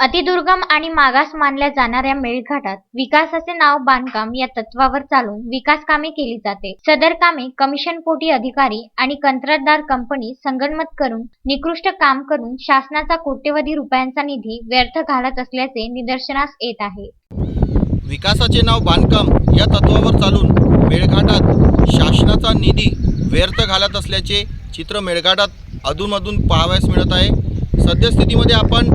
अतिदुर्गम आणि मागास मानल्या जाणाऱ्या मेळघाटात विकासाचे नाव बांधकाम या तत्वावर चालून विकास कामे केली जाते. सदर कामे कमिशनपोटी अधिकारी आणि कंत्राटदार कंपनी संगणमत करून निकृष्ट काम करून शासनाचा कोट्यवधी रुपयांचा निधी व्यर्थ घालत असल्याचे निदर्शनास येत आहे. विकासाचे नाव बांधकाम या तत्वावर चालून मेळघाटात शासनाचा निधी व्यर्थ घालत असल्याचे चित्र मेळघाटात अधूनमधून पाहावयास मिळत आहे. सद्यस्थितीमध्ये आपण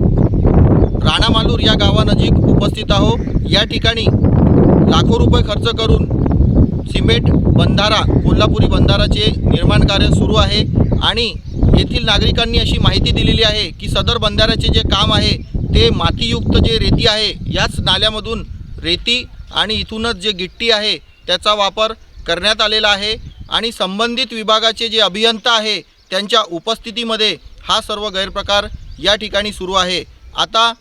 राणामालूर या गावानजीक उपस्थित आहो या ठिकाणी लाखो रुपये खर्च करून सिमेंट बंधारा कोल्हापुरी बंधाराचे निर्माण कार्य सुरू आहे आणि येथील नागरिकांनी अशी माहिती दिलेली आहे की सदर बंधाऱ्याचे जे काम आहे ते मातीयुक्त जे रेती आहे याच नाल्यामधून रेती आणि इथूनच जे गिट्टी आहे त्याचा वापर करण्यात आलेला आहे आणि संबंधित विभागाचे जे अभियंता आहे त्यांच्या उपस्थितीमध्ये हा सर्व गैरप्रकार या ठिकाणी सुरू आहे. आता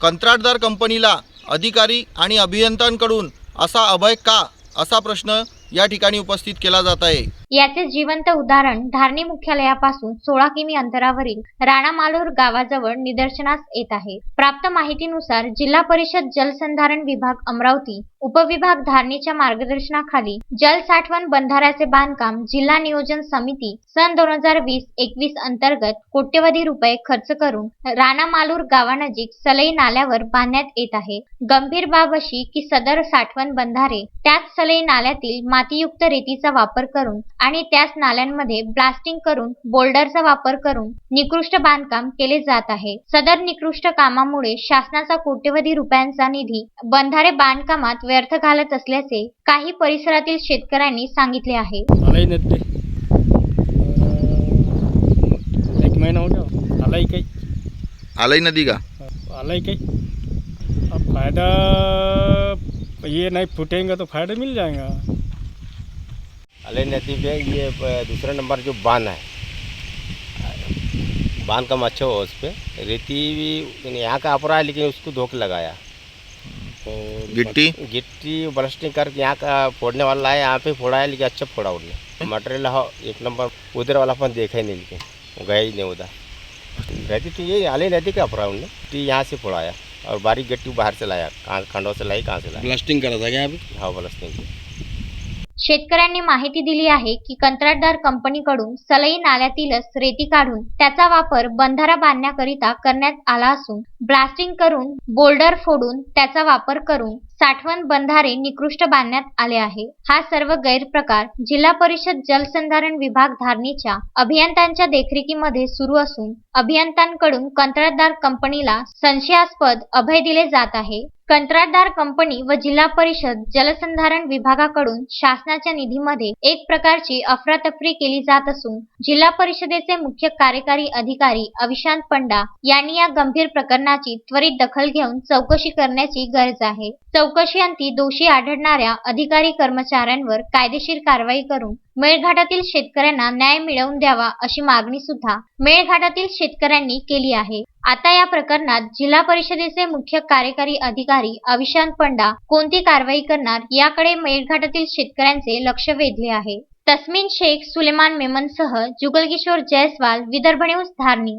कंत्राटदार कंपनीला अधिकारी आणि अभियंत्यांकडून असा अभय का असा प्रश्न या ठिकाणी उपस्थित केला जात आहे. याचे जिवंत उदाहरण धारणी मुख्यालयापासून सोळा किमी अंतरावरील राणामालूर गावाजवळ निदर्शनास येत आहे. प्राप्त माहितीनुसार जिल्हा परिषद जलसंधारण विभाग अमरावती उपविभाग धारणीच्या मार्गदर्शनाखाली जलसाठवण बंधाऱ्याचे बांधकाम जिल्हा नियोजन समिती सन दोन हजार वीस एकवीस अंतर्गत कोट्यवधी रुपये खर्च करून राणामालूर गावानजीक सलई नाल्यावर बांधण्यात येत आहे. गंभीर बाब अशी की सदर साठवण बंधारे त्याच सलई नाल्यातील मातीयुक्त रेतीचा वापर करून आणि त्याच नाल्यांमध्ये ब्लास्टिंग करून बोल्डरचा वापर करून निकृष्ट बांधकाम केले जात आहे. सदर निकृष्ट कामामुळे शासनाचा कोट्यवधी रुपयांचा निधी बंधारे बांधकामात व्यर्थ घालत असल्याचे काही परिसरातील शेतकऱ्यांनी सांगितले आहे. एक महिना हो काही? आलई नदी का? आलाही काही? अब फायदा ये नहीं फूटेंगे तो फायदा मिल जाएगा. अलय नदी पे ये दूसरा नंबर जो बाँध है। बाँध का अच्छा हो उस पर रेती भी यहाँ का अपरा है लेकिन उसको धोख लगाया। और गिट्टी? गिट्टी ब्रस्टिंग करके यहाँ का फोड़ने वाला है यहाँ पे फोड़ा है लेकिन अच्छा फोड़ा उड़ने मटेरियल हो एक नंबर। उधर वाला अपन देखा ही नहीं लेकिन गए ही नहीं उधर। रहती तो ये आले नदी का अपरा उनने। गिट्टी यहाँ से फोड़ाया और बारीक गिट्टी बाहर से लाया। कहाँ खंडों से लाई कहाँ से लाया ब्लास्टिंग करा था क्या अभी? हाँ ब्लास्टिंग। की शेतकऱ्यांनी माहिती दिली आहे की कंत्राटदार कंपनीकडून सलई नाल्यातीलच रेती काढून त्याचा वापर बंधारा बांधण्याकरिता करण्यात आला असून ब्लास्टिंग करून बोल्डर फोडून त्याचा वापर करून साठवण बंधारे निकृष्ट बांधण्यात आले आहे. हा सर्व गैरप्रकार जिल्हा परिषद जलसंधारण विभाग धारणीच्या अभियंत्यांच्या देखरेखीमध्ये सुरू असून अभियंत्यांकडून कंत्राटदार कंपनीला संशयास्पद अभय दिले जात आहे. कंत्राटदार कंपनी व जिल्हा परिषद जलसंधारण विभागाकडून शासनाच्या निधीमध्ये एक प्रकारची अफरातफरी केली जात असून जिल्हा परिषदेचे मुख्य कार्यकारी अधिकारी अविशांत पंडा यांनी या गंभीर प्रकरणाची त्वरित दखल घेऊन चौकशी करण्याची गरज आहे. चौकशीअंती दोषी आढळणाऱ्या अधिकारी कर्मचाऱ्यांवर कायदेशीर कारवाई करून मेळघाटातील शेतकऱ्यांना न्याय मिळवून द्यावा अशी मागणी सुद्धा मेळघाटातील शेतकऱ्यांनी केली आहे. आता या प्रकरणात जिल्हा परिषदेचे मुख्य कार्यकारी अधिकारी अविशांत पंडा कोणती कारवाई करणार याकडे मेळघाटातील शेतकऱ्यांचे लक्ष वेधले आहे. तस्मिन शेख सुलेमान मेमनसह जुगलकिशोर जयस्वाल विदर्भ न्यूज धारणी.